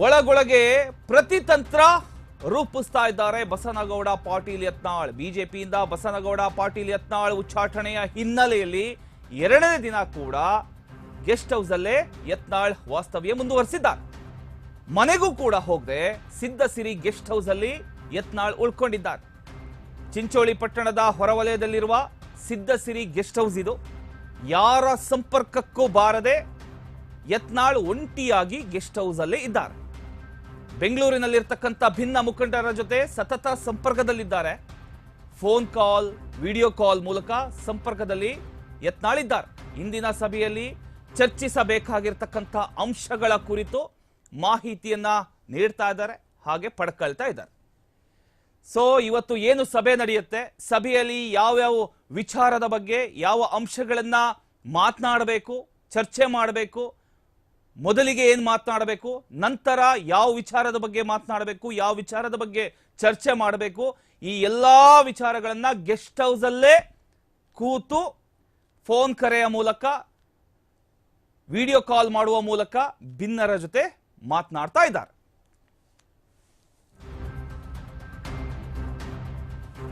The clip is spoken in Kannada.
ಒಳಗೊಳಗೆ ಪ್ರತಿತಂತ್ರ ರೂಪಿಸ್ತಾ ಇದ್ದಾರೆ ಬಸನಗೌಡ ಪಾಟೀಲ್ ಯತ್ನಾಳ್. ಬಿಜೆಪಿಯಿಂದ ಬಸನಗೌಡ ಪಾಟೀಲ್ ಯತ್ನಾಳ್ ಉಚ್ಚಾಟನೆಯ ಹಿನ್ನೆಲೆಯಲ್ಲಿ ಎರಡನೇ ದಿನ ಕೂಡ ಗೆಸ್ಟ್ ಹೌಸ್ ಅಲ್ಲೇ ಯತ್ನಾಳ್ ವಾಸ್ತವ್ಯ ಮುಂದುವರೆಸಿದ್ದಾರೆ. ಮನೆಗೂ ಕೂಡ ಹೋಗದೆ ಸಿದ್ಧಸಿರಿ ಗೆಸ್ಟ್ ಹೌಸ್ ಅಲ್ಲಿ ಯತ್ನಾಳ್ ಉಳ್ಕೊಂಡಿದ್ದಾರೆ. ಚಿಂಚೋಳಿ ಪಟ್ಟಣದ ಹೊರವಲಯದಲ್ಲಿರುವ ಸಿದ್ಧಸಿರಿ ಗೆಸ್ಟ್ ಹೌಸ್ ಇದು. ಯಾರ ಸಂಪರ್ಕಕ್ಕೂ ಬಾರದೆ ಯತ್ನಾಳ್ ಒಂಟಿಯಾಗಿ ಗೆಸ್ಟ್ ಹೌಸ್ ಅಲ್ಲೇ ಇದ್ದಾರೆ. ಬೆಂಗಳೂರಿನಲ್ಲಿರ್ತಕ್ಕಂಥ ಭಿನ್ನ ಮುಖಂಡರ ಜೊತೆ ಸತತ ಸಂಪರ್ಕದಲ್ಲಿದ್ದಾರೆ. ಫೋನ್ ಕಾಲ್, ವಿಡಿಯೋ ಕಾಲ್ ಮೂಲಕ ಸಂಪರ್ಕದಲ್ಲಿ ಯತ್ನಾಳಿದ್ದಾರೆ. ಇಂದಿನ ಸಭೆಯಲ್ಲಿ ಚರ್ಚಿಸಬೇಕಾಗಿರ್ತಕ್ಕಂಥ ಅಂಶಗಳ ಕುರಿತು ಮಾಹಿತಿಯನ್ನ ನೀಡ್ತಾ ಇದ್ದಾರೆ, ಹಾಗೆ ಪಡ್ಕೊಳ್ತಾ ಇದ್ದಾರೆ. ಸೊ ಇವತ್ತು ಏನು ಸಭೆ ನಡೆಯುತ್ತೆ? ಸಭೆಯಲ್ಲಿ ಯಾವ್ಯಾವ ವಿಚಾರದ ಬಗ್ಗೆ, ಯಾವ ಅಂಶಗಳನ್ನ ಮಾತನಾಡಬೇಕು, ಚರ್ಚೆ ಮಾಡಬೇಕು ಮೊದಲಿಗೆ ಏನು ಮಾತನಾಡಬೇಕು? ನಂತರ ಯಾವ ವಿಚಾರದ ಬಗ್ಗೆ ಮಾತನಾಡಬೇಕು? ಯಾವ ವಿಚಾರದ ಬಗ್ಗೆ ಚರ್ಚೆ ಮಾಡಬೇಕು? ಈ ಎಲ್ಲಾ ವಿಚಾರಗಳನ್ನ ಗೆಸ್ಟ್ ಹೌಸಲ್ಲೇ ಕೂತು ಫೋನ್ ಕರೆಯ ಮೂಲಕ, ವಿಡಿಯೋ ಕಾಲ್ ಮಾಡುವ ಮೂಲಕ ಭಿನ್ನರ ಜೊತೆ ಮಾತನಾಡ್ತಾ ಇದ್ದಾರೆ.